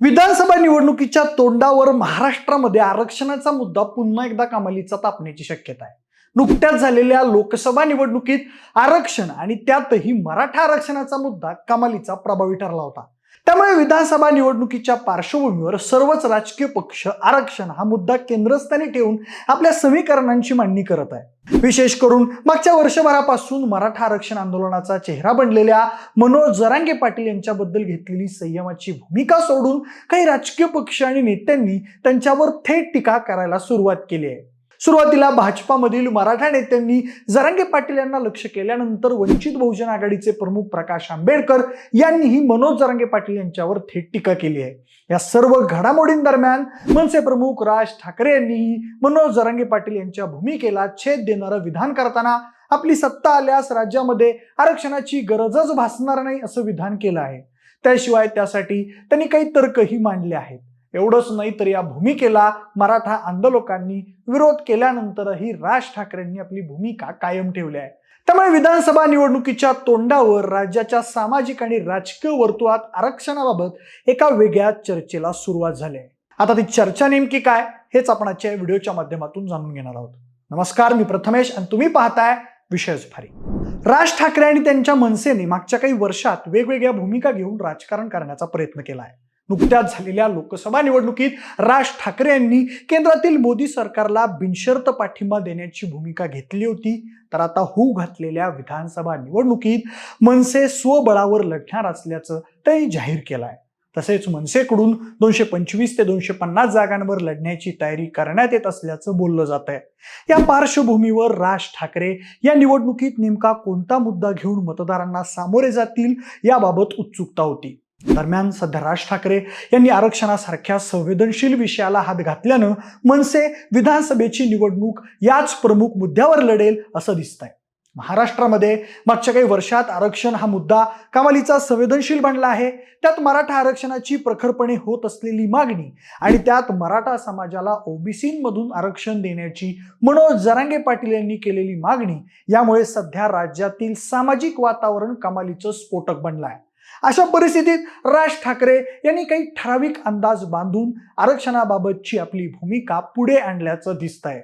विधानसभा निवडणुकीच्या तोंडावर महाराष्ट्रामध्ये आरक्षणाचा मुद्दा पुन्हा एकदा कमालीचा तापण्याची शक्यता आहे. नुकत्याच झालेल्या लोकसभा निवडणुकीत आरक्षण आणि त्यातही मराठा आरक्षणाचा मुद्दा कमालीचा प्रभावी ठरला होता. त्यामुळे विधानसभा निवडणुकीच्या पार्श्वभूमीवर सर्वच राजकीय पक्ष आरक्षण हा मुद्दा केंद्रस्थानी ठेवून आपल्या समीकरणांची मांडणी करत आहे विशेष करून मागच्या वर्षभरापासून मराठा आरक्षण आंदोलनाचा चेहरा बनलेल्या मनोज जरांगे पाटील यांच्याबद्दल घेतलेली संयमाची भूमिका सोडून काही राजकीय पक्ष आणि नेत्यांनी त्यांच्यावर थेट टीका करायला सुरुवात केली आहे. सुरुवातीला भाजपामधील मराठा नेत्यांनी जरांगे पाटील यांना लक्ष केल्यानंतर वंचित बहुजन आघाडीचे प्रमुख प्रकाश आंबेडकर यांनीही मनोज जरांगे पाटील यांच्यावर थेट टीका केली आहे. या सर्व घडामोडींदरम्यान मनसे प्रमुख राज ठाकरे यांनीही मनोज जरांगे पाटील यांच्या भूमिकेला छेद देणारं विधान करताना आपली सत्ता आल्यास राज्यामध्ये आरक्षणाची गरजच भासणार नाही असं विधान केलं आहे. त्याशिवाय त्यासाठी त्यांनी काही तर्कही मांडले आहेत. एवढंच नाही तर या भूमिकेला मराठा आंदोलकांनी विरोध केल्यानंतरही राज ठाकरेंनी आपली भूमिका कायम ठेवली आहे. त्यामुळे विधानसभा निवडणुकीच्या तोंडावर राज्याच्या सामाजिक आणि राजकीय वर्तुळात आरक्षणाबाबत एका वेगळ्या चर्चेला सुरुवात झाली आहे. आता ती चर्चा नेमकी काय हेच आपण आजच्या व्हिडिओच्या माध्यमातून जाणून घेणार आहोत. नमस्कार मी प्रथमेश आणि तुम्ही पाहताय विषयच भारी. राज ठाकरे आणि त्यांच्या मनसेने मागच्या काही वर्षात वेगवेगळ्या भूमिका घेऊन राजकारण करण्याचा प्रयत्न केला आहे. नुकत्याच झालेल्या लोकसभा निवडणुकीत राज ठाकरे यांनी केंद्रातील मोदी सरकारला बिनशर्त पाठिंबा देण्याची भूमिका घेतली होती. तर आता होऊ घातलेल्या विधानसभा निवडणुकीत मनसे स्वबळावर लढणार असल्याचं त्यांनी जाहीर केलं आहे तसेच मनसेकडून दोनशे पंचवीस ते दोनशे पन्नास जागांवर लढण्याची तयारी करण्यात येत असल्याचं बोललं जात आहे. या पार्श्वभूमीवर राज ठाकरे या निवडणुकीत नेमका कोणता मुद्दा घेऊन मतदारांना सामोरे जातील याबाबत उत्सुकता होती. दरम्यान सध्या राज ठाकरे यांनी आरक्षणासारख्या संवेदनशील विषयाला हात घातल्यानं मनसे विधानसभेची निवडणूक याच प्रमुख मुद्द्यावर लढेल असं दिसतंय. महाराष्ट्रामध्ये मागच्या काही वर्षात आरक्षण हा मुद्दा कमालीचा संवेदनशील बनला आहे. त्यात मराठा आरक्षणाची प्रखरपणे होत असलेली मागणी आणि त्यात मराठा समाजाला ओबीसीमधून आरक्षण देण्याची मनोज जरांगे पाटील यांनी केलेली मागणी यामुळे सध्या राज्यातील सामाजिक वातावरण कमालीचं स्फोटक बनलं आहे अशा परिस्थितीत राज ठाकरे यांनी काही ठराविक अंदाज बांधून आरक्षणाबाबतची आपली भूमिका पुढे आणल्याचं दिसत आहे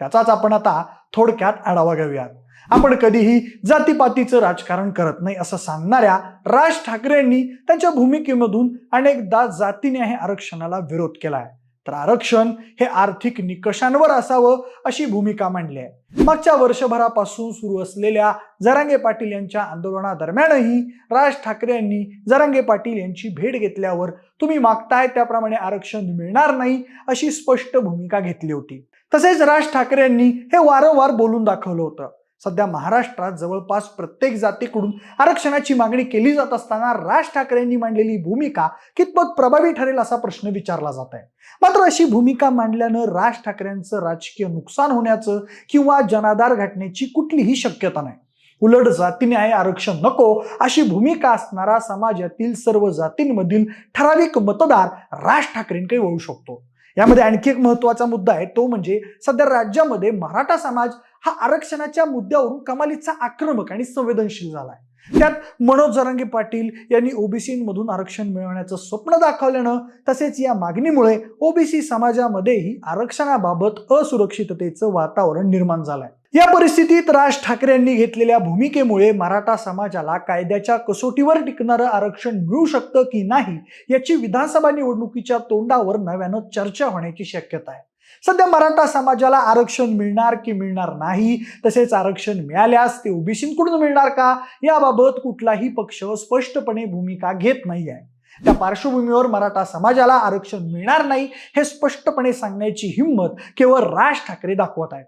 त्याचाच आपण आता थोडक्यात आढावा घेऊयात. आपण कधीही जातीपातीचं राजकारण करत नाही असं सांगणाऱ्या राज ठाकरे यांनी त्यांच्या भूमिकेमधून अनेकदा जातीने आरक्षणाला विरोध केला आहे तर आरक्षण हे आर्थिक निकषांवर असावं अशी भूमिका मांडली आहे. मागच्या वर्षभरापासून सुरू असलेल्या जरांगे पाटील यांच्या आंदोलनादरम्यानही राज ठाकरे यांनी जरांगे पाटील यांची भेट घेतल्यावर तुम्ही मागताय त्याप्रमाणे आरक्षण मिळणार नाही अशी स्पष्ट भूमिका घेतली होती. तसेच राज ठाकरे यांनी हे वारंवार बोलून दाखवलं होतं. सध्या महाराष्ट्रात जवळपास प्रत्येक जातीकडून आरक्षणाची मागणी केली जात असताना राज ठाकरेंनी मांडलेली भूमिका कितपत प्रभावी ठरेल असा प्रश्न विचारला जात आहे. मात्र अशी भूमिका मांडल्यानं राज ठाकरेंचं राजकीय नुकसान होण्याचं किंवा जनाधार घटण्याची कुठलीही शक्यता नाही. उलट जातीन्याय आरक्षण नको अशी भूमिका असणारा समाजातील सर्व जातींमधील ठराविक मतदार राज ठाकरेंकडे वळू शकतो. यामध्ये आणखी एक महत्त्वाचा मुद्दा आहे तो म्हणजे सध्या राज्यामध्ये मराठा समाज हा आरक्षणाच्या मुद्द्यावरून कमालीचा आक्रमक आणि संवेदनशील झाला आहे त्यात मनोज जरांगे पाटील यांनी ओबीसीमधून आरक्षण मिळवण्याचं स्वप्न दाखवल्यानं तसेच या मागणीमुळे ओबीसी समाजामध्येही आरक्षणाबाबत असुरक्षिततेचं वातावरण निर्माण झालंय. या परिस्थितीत राज ठाकरे यांनी घेतलेल्या भूमिकेमुळे मराठा समाजाला कायद्याच्या कसोटीवर टिकणारं आरक्षण मिळू शकतं की नाही याची विधानसभा निवडणुकीच्या तोंडावर नव्यानं चर्चा होण्याची शक्यता आहे. सध्या मराठा समाजाला आरक्षण मिळणार की मिळणार नाही तसेच आरक्षण मिळाल्यास ते ओबीसींकडून मिळणार का? याबाबत कुठलाही पक्ष स्पष्टपणे भूमिका घेत नाही आहे त्या पार्श्वभूमीवर मराठा समाजाला आरक्षण मिळणार नाही हे स्पष्टपणे सांगण्याची हिंमत केवळ राज ठाकरे दाखवत आहेत.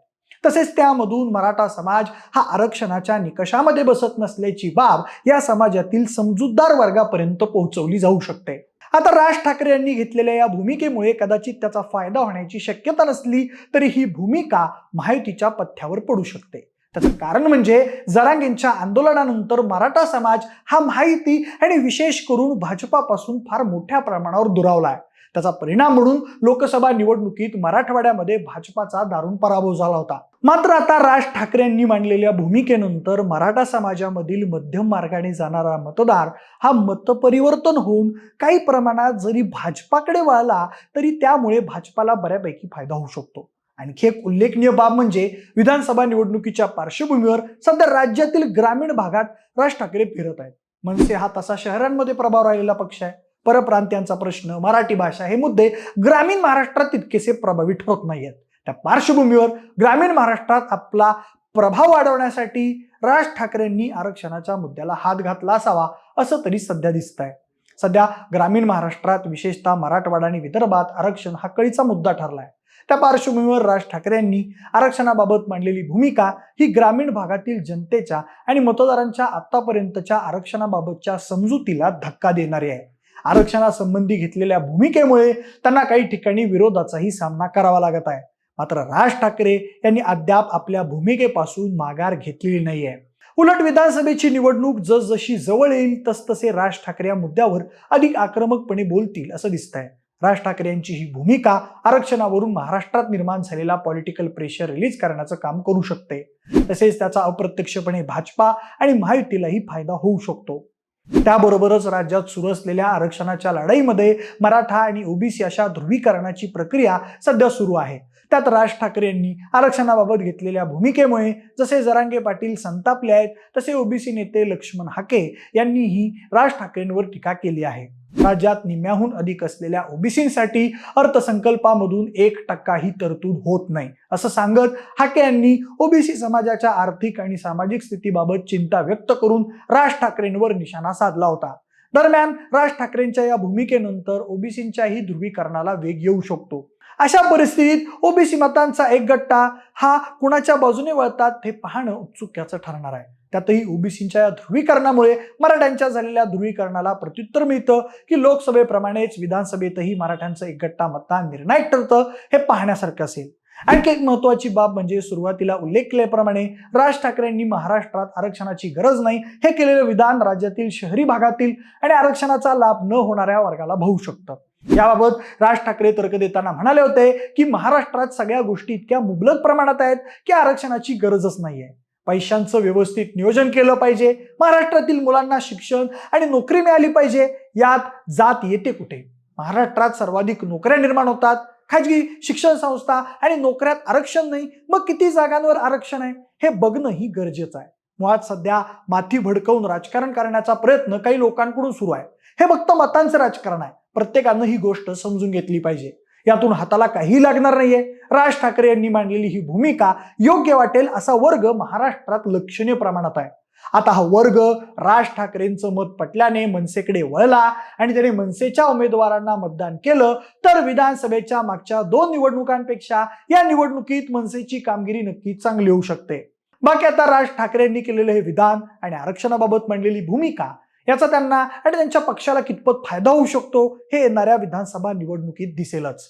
तसेच त्यामधून मराठा समाज हा आरक्षणाच्या निकषामध्ये बसत नसल्याची बाब या समाजातील समजूतदार वर्गापर्यंत पोहोचवली जाऊ शकते. आता राज ठाकरे यांनी घेतलेल्या या भूमिकेमुळे कदाचित त्याचा फायदा होण्याची शक्यता नसली तरी ही भूमिका माहितीच्या पथ्यावर पडू शकते. त्याचं कारण म्हणजे जरांगेंच्या आंदोलनानंतर मराठा समाज हा माहिती आणि विशेष करून भाजपापासून फार मोठ्या प्रमाणावर दुरावलाय त्याचा परिणाम म्हणून लोकसभा निवडणुकीत मराठवाड्यामध्ये भाजपाचा दारुण पराभव झाला होता. मात्र आता राज ठाकरेंनी मांडलेल्या भूमिकेनंतर मराठा समाजामधील मध्यम मार्गाने जाणारा मतदार हा मतपरिवर्तन होऊन काही प्रमाणात जरी भाजपाकडे वळला तरी त्यामुळे भाजपाला बऱ्यापैकी फायदा होऊ शकतो. आणखी एक उल्लेखनीय बाब म्हणजे विधानसभा निवडणुकीच्या पार्श्वभूमीवर सध्या राज्यातील ग्रामीण भागात राज ठाकरे फिरत आहेत. मनसे हा तसा शहरांमध्ये प्रभाव राहिलेला पक्ष आहे. परप्रांत्यांचा प्रश्न मराठी भाषा हे मुद्दे ग्रामीण महाराष्ट्रात तितकेसे प्रभावी ठरत नाहीयेत. त्या पार्श्वभूमीवर ग्रामीण महाराष्ट्रात आपला प्रभाव वाढवण्यासाठी राज ठाकरेंनी आरक्षणाच्या मुद्द्याला हात घातला असावा असं तरी सध्या दिसत आहे सध्या ग्रामीण महाराष्ट्रात विशेषतः मराठवाडा आणि विदर्भात आरक्षण हा कळीचा मुद्दा ठरलाय. त्या पार्श्वभूमीवर राज ठाकरे यांनी आरक्षणाबाबत मांडलेली भूमिका ही ग्रामीण भागातील जनतेच्या आणि मतदारांच्या आतापर्यंतच्या आरक्षणाबाबतच्या समजुतीला धक्का देणारी आहे. आरक्षणासंबंधी घेतलेल्या भूमिकेमुळे त्यांना काही ठिकाणी विरोधाचाही सामना करावा लागत आहे. मात्र राज ठाकरे यांनी अद्याप आपल्या भूमिकेपासून माघार घेतलेली नाहीये. उलट विधानसभेची निवडणूक जसजशी जवळ येईल तसतसे राज ठाकरे या मुद्द्यावर अधिक आक्रमकपणे बोलतील असं दिसतंय. राज ठाकरे यांची ही भूमिका आरक्षणावरून महाराष्ट्रात निर्माण झालेला पॉलिटिकल प्रेशर रिलीज करण्याचं काम करू शकते. तसेच त्याचा अप्रत्यक्षपणे भाजपा आणि महायुतीलाही फायदा होऊ शकतो. त्याबरोबरच राज्यात सुरू असलेल्या आरक्षणाच्या लढाईमध्ये मराठा आणि ओबीसी अशा ध्रुवीकरणाची प्रक्रिया सध्या सुरू आहे. त्यात राज ठाकरे यांनी आरक्षणाबाबत घेतलेल्या भूमिकेमुळे जसे जरांगे पाटील संतापले आहेत तसे ओबीसी नेते लक्ष्मण हाके यांनीही राज ठाकरेंवर टीका केली आहे. राज्यात निम्म्याहून अधिक असलेल्या ओबीसींसाठी अर्थसंकल्पामधून एक टक्काही तरतूद होत नाही असं सांगत हाके यांनी ओबीसी समाजाच्या आर्थिक आणि सामाजिक स्थितीबाबत चिंता व्यक्त करून राज ठाकरेंवर निशाणा साधला होता. दरम्यान राज ठाकरेंच्या या भूमिकेनंतर ओबीसींच्याही ध्रुवीकरणाला वेग येऊ शकतो. अशा परिस्थितीत ओबीसी मतांचा एक गट्टा हा कुणाच्या बाजूने वळतात हे पाहणं उत्सुक्याचं ठरणार आहे. त्यातही ओबीसींच्या या ध्रुवीकरणामुळे मराठ्यांच्या झालेल्या ध्रुवीकरणाला प्रत्युत्तर मिळतं की लोकसभेप्रमाणेच विधानसभेतही मराठ्यांचं एक गट्टा मतदान निर्णायक ठरतं हे पाहण्यासारखं असेल. आणखी एक महत्वाची बाब म्हणजे सुरुवातीला उल्लेख केल्याप्रमाणे राज ठाकरेंनी महाराष्ट्रात आरक्षणाची गरज नाही. हे केलेलं विधान राज्यातील शहरी भागातील आणि आरक्षणाचा लाभ न होणाऱ्या वर्गाला भाऊ शकतं. याबाबत राज ठाकरे तर्क देताना म्हणाले होते की महाराष्ट्रात सगळ्या गोष्टी इतक्या मुबलक प्रमाणात आहेत की आरक्षणाची गरजच नाहीये. पैशांचं व्यवस्थित नियोजन केलं पाहिजे. महाराष्ट्रातील मुलांना शिक्षण आणि नोकरी मिळाली पाहिजे. यात जात येते कुठे? महाराष्ट्रात सर्वाधिक नोकऱ्या निर्माण होतात. खाजगी शिक्षण संस्था आणि नोकऱ्यात आरक्षण नाही मग किती जागांवर आरक्षण आहे? हे बघणं ही गरजेचं आहे. मुळात सध्या माथी भडकवून राजकारण करण्याचा प्रयत्न काही लोकांकडून सुरू आहे. हे फक्त मतांचं राजकारण आहे. प्रत्येकानं ही गोष्ट समजून घेतली पाहिजे. यातून हाताला काही लागणार नाहीये. राज ठाकरे यांनी मांडलेली ही भूमिका योग्य वाटेल असा वर्ग महाराष्ट्रात लक्षणीय प्रमाणात आहे. आता हा वर्ग राज ठाकरेंचं मत पटल्याने मनसेकडे वळला आणि त्याने मनसेच्या उमेदवारांना मतदान केलं तर विधानसभेच्या मागच्या दोन निवडणुकांपेक्षा या निवडणुकीत मनसेची कामगिरी नक्कीच चांगली होऊ शकते. बाकी आता राज ठाकरेंनी केलेलं हे विधान आणि आरक्षणाबाबत मांडलेली भूमिका याचा त्यांना आणि त्यांच्या पक्षाला कितपत फायदा होऊ शकतो हे येणाऱ्या विधानसभा निवडणुकीत दिसेलच.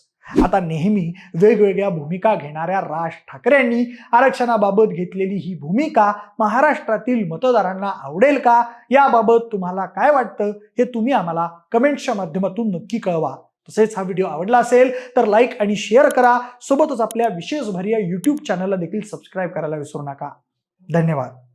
आता नेहमी वेगवेगळ्या भूमिका घेणाऱ्या राज ठाकरेंनी आरक्षणाबाबत घेतलेली ही भूमिका महाराष्ट्रातील मतदारांना आवडेल का? याबाबत तुम्हाला काय वाटतं? हे तुम्ही आम्हाला कमेंट्सच्या माध्यमातून नक्की कळवा. तसेच हा व्हिडिओ आवडला असेल तर लाईक आणि शेअर करा. सोबतच आपल्या विशेष भरी या यूट्यूब चॅनलला देखील सबस्क्राईब करायला विसरू नका. धन्यवाद.